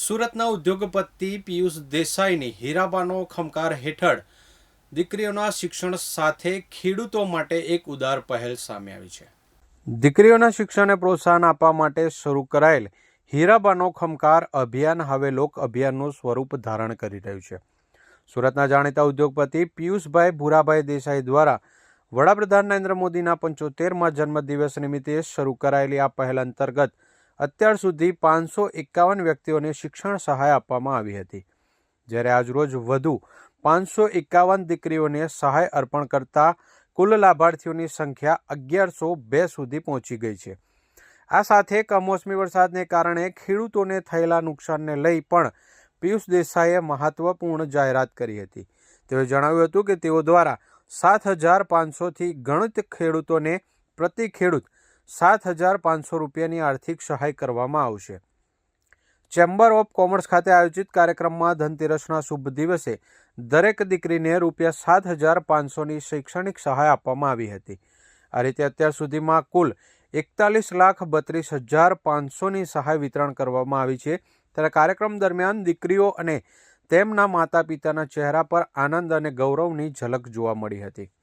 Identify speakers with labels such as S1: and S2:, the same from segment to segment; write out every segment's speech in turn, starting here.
S1: સુરતના ઉદ્યોગપતિ પિયુષ દેસાઈની હીરાબાનો ખમકાર હેઠળ દીકરીઓના શિક્ષણ સાથે ખેડૂતો માટે એક ઉદાર પહેલ સામે આવી છે. દીકરીઓના શિક્ષણને પ્રોત્સાહન આપવા માટે શરૂ કરાયેલ હીરાબાનો ખમકાર અભિયાન હવે લોક અભિયાનનું સ્વરૂપ ધારણ કરી રહ્યું છે. સુરતના જાણીતા ઉદ્યોગપતિ પિયુષભાઈ ભૂરાભાઈ દેસાઈ દ્વારા વડાપ્રધાન નરેન્દ્ર મોદીના પંચોતેરમાં જન્મદિવસ નિમિત્તે શરૂ કરાયેલી આ પહેલ અંતર્ગત અત્યાર સુધી પાંચસો એકાવન વ્યક્તિઓને શિક્ષણ સહાય આપવામાં આવી હતી. જ્યારે આજરોજ વધુ પાંચસો એકાવન દીકરીઓને સહાય અર્પણ કરતા કુલ લાભાર્થીઓની સંખ્યા અગિયારસો બે સુધી પહોંચી ગઈ છે. આ સાથે કમોસમી વરસાદને કારણે ખેડૂતોને થયેલા નુકસાનને લઈ પણ પિયુષ દેસાઈએ મહત્વપૂર્ણ જાહેરાત કરી હતી. તેઓએ જણાવ્યું હતું કે તેઓ દ્વારા સાત હજાર પાંચસોથી ગણિત ખેડૂતોને પ્રતિ ખેડૂત સાત હજાર પાંચસો રૂપિયાની આર્થિક સહાય કરવામાં આવશે. ચેમ્બર ઓફ કોમર્સ ખાતે આયોજિત કાર્યક્રમમાં ધનતેરસના શુભ દિવસે દરેક દીકરીને રૂપિયા સાત હજાર પાંચસોની શૈક્ષણિક સહાય આપવામાં આવી હતી. આ રીતે અત્યાર સુધીમાં કુલ એકતાલીસ લાખ બત્રીસ હજાર પાંચસોની સહાય વિતરણ કરવામાં આવી છે. ત્યારે કાર્યક્રમ દરમિયાન દીકરીઓ અને તેમના માતા પિતાના ચહેરા પર આનંદ અને ગૌરવની ઝલક જોવા મળી હતી.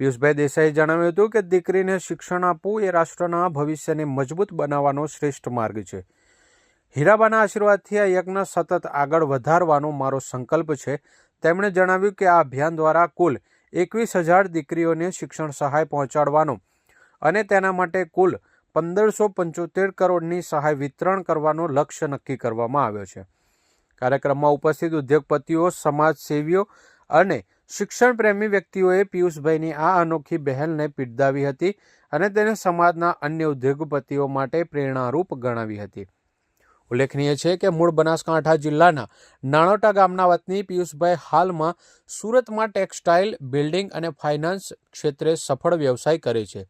S1: પિયુષભાઈ દેસાઈએ જણાવ્યું હતું કે દીકરીને શિક્ષણ આપવું એ રાષ્ટ્રના ભવિષ્યને મજબૂત બનાવવાનો શ્રેષ્ઠ માર્ગ છે. હીરાબાના આશીર્વાદથી આ યજ્ઞ સતત આગળ વધારવાનો મારો સંકલ્પ છે. તેમણે જણાવ્યું કે આ અભિયાન દ્વારા કુલ એકવીસ હજાર દીકરીઓને શિક્ષણ સહાય પહોંચાડવાનો અને તેના માટે કુલ પંદરસો પંચોતેર કરોડની સહાય વિતરણ કરવાનો લક્ષ્ય નક્કી કરવામાં આવ્યો છે. કાર્યક્રમમાં ઉપસ્થિત ઉદ્યોગપતિઓ, સમાજસેવીઓ અને શિક્ષણ પ્રેમી વ્યક્તિઓએ પિયુષભાઈની આ અનોખી પહેલને બિરદાવી હતી અને તેને સમાજના અન્ય ઉદ્યોગપતિઓ માટે પ્રેરણારૂપ ગણાવી હતી. ઉલ્લેખનીય છે કે મૂળ બનાસકાંઠા જિલ્લાના નાણોટા ગામના વતની પિયુષભાઈ હાલમાં સુરતમાં ટેક્સટાઇલ, બિલ્ડિંગ અને ફાઇનાન્સ ક્ષેત્રે સફળ વ્યવસાય કરે છે.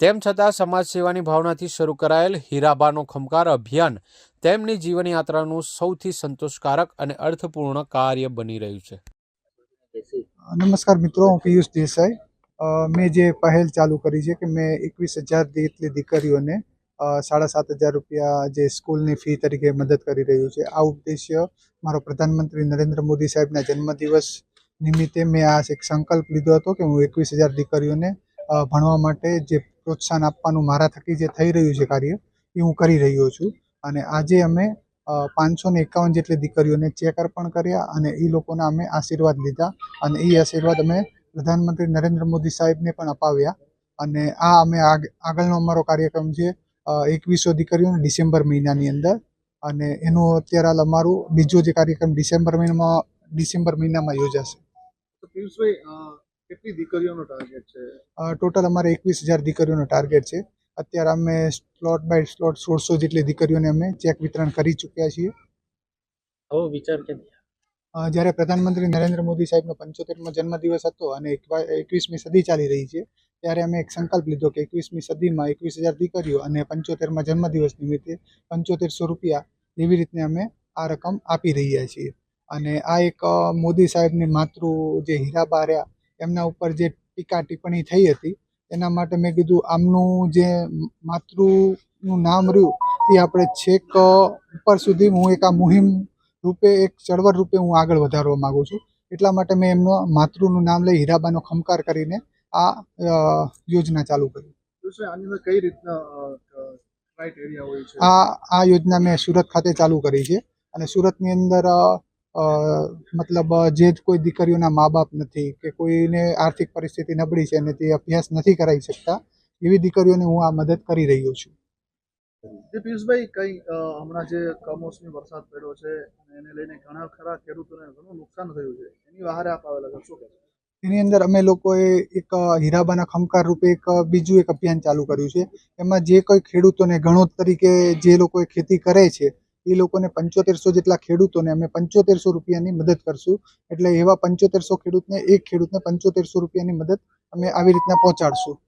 S1: તેમ છતાં સમાજ સેવાની ભાવનાથી શરૂ કરાયેલ હીરાબાનો ખમકાર અભિયાન તેમની જીવનયાત્રાનું સૌથી સંતોષકારક અને અર્થપૂર્ણ કાર્ય બની રહ્યું છે.
S2: નમસ્કાર મિત્રો, હું પિયુષ દેસાઈ. મેં જે પહેલ ચાલુ કરી છે કે મેં એકવીસ હજાર જેટલી દીકરીઓને સાડા સાત હજાર રૂપિયા જે સ્કૂલની ફી તરીકે મદદ કરી રહ્યું છે. આ ઉદ્દેશ્ય મારો પ્રધાનમંત્રી નરેન્દ્ર મોદી સાહેબના જન્મદિવસ નિમિત્તે મેં આ એક સંકલ્પ લીધો હતો કે હું એકવીસ હજાર દીકરીઓને ભણવા માટે જે પ્રોત્સાહન આપવાનું મારા થકી જે થઈ રહ્યું છે કાર્ય, એ હું કરી રહ્યો છું. અને આજે અમે પાંચસો ને એકાવન જેટલી દીકરીઓને ચેક અર્પણ કર્યા અને એ લોકોના અમે આશીર્વાદ લીધા અને એ આશીર્વાદ અમે પ્રધાનમંત્રી નરેન્દ્ર મોદી સાહેબને પણ અપાવ્યા. અને આ અમે આગ આગળનો અમારો કાર્યક્રમ છે એકવીસો દીકરીઓને ડિસેમ્બર મહિનાની અંદર. અને એનું અત્યારે હાલ અમારું બીજો જે કાર્યક્રમ ડિસેમ્બર મહિનામાં ડિસેમ્બર મહિનામાં યોજાશે.
S3: કેટલી દીકરીઓનો ટાર્ગેટ છે?
S2: ટોટલ અમારે એકવીસ હજાર દીકરીઓનો ટાર્ગેટ છે. અત્યારે અમે સ્લોટ બાય સ્લોટ સોળસો જેટલી દીકરીઓને અમે ચેક વિતરણ કરી ચૂક્યા છીએ.
S4: આવો વિચાર કેમ
S2: જ્યારે પ્રધાનમંત્રી નરેન્દ્ર મોદી સાહેબનો પંચોતેરમો જન્મદિવસ હતો અને એકવીસમી સદી ચાલી રહી છે ત્યારે અમે એક સંકલ્પ લીધો કે એકવીસમી સદીમાં એકવીસ હજાર દીકરીઓ અને પંચોતેરમાં જન્મદિવસ નિમિત્તે પંચોતેરસો રૂપિયા એવી રીતને અમે આ રકમ આપી રહ્યા છીએ. અને આ એક મોદી સાહેબની માતૃ જે હીરાબા રહ્યા એમના ઉપર જે ટીકા ટિપ્પણી થઈ હતી એના માટે મેં કીધું આમનું જે માતૃનું નામ રહ્યું એ આપણે છેક ઉપર સુધી હું એક આ મુહિમ રૂપે એક ચળવળ રૂપે હું આગળ વધારવા માગું છું. એટલા માટે મેં એમનો માતૃનું નામ લઈ હીરાબાનો ખમકાર કરીને આ યોજના ચાલુ કરી.
S3: કઈ રીતના
S2: આ આ યોજના મેં સુરત ખાતે ચાલુ કરી છે. અને સુરતની અંદર મતલબ જે જે કોઈ દીકરીઓના મા બાપ નથી કે કોઈને આર્થિક પરિસ્થિતિ નબળી છે અને તે અભ્યાસ નથી કરાવી શકતા એવી દીકરીઓને હું આ મદદ કરી રહ્યો છું.
S3: પિયુષભાઈ કઈ હમણાં જે કમોસમી વરસાદ પડ્યો છે એને લઈને ઘણા ખરા ખેડૂતોને ઘણું નુકસાન થયું છે એની વહારે આપ આવેલા શું
S2: એની અંદર અમે લોકોએ એક હીરાબાના ખમકાર રૂપે એક બીજું એક અભિયાન ચાલુ કર્યું છે. એમાં જે કોઈ ખેડૂતોને ગણોત તરીકે જે લોકોએ ખેતી કરે છે એ લોકોને પંચોતેરસો જેટલા ખેડૂતોને અમે પંચોતેરસો રૂપિયાની મદદ કરશું. એટલે એવા પંચોતેરસો ખેડૂતને, એક ખેડૂતને પંચોતેરસો રૂપિયાની મદદ અમે આવી રીતના પહોંચાડશું.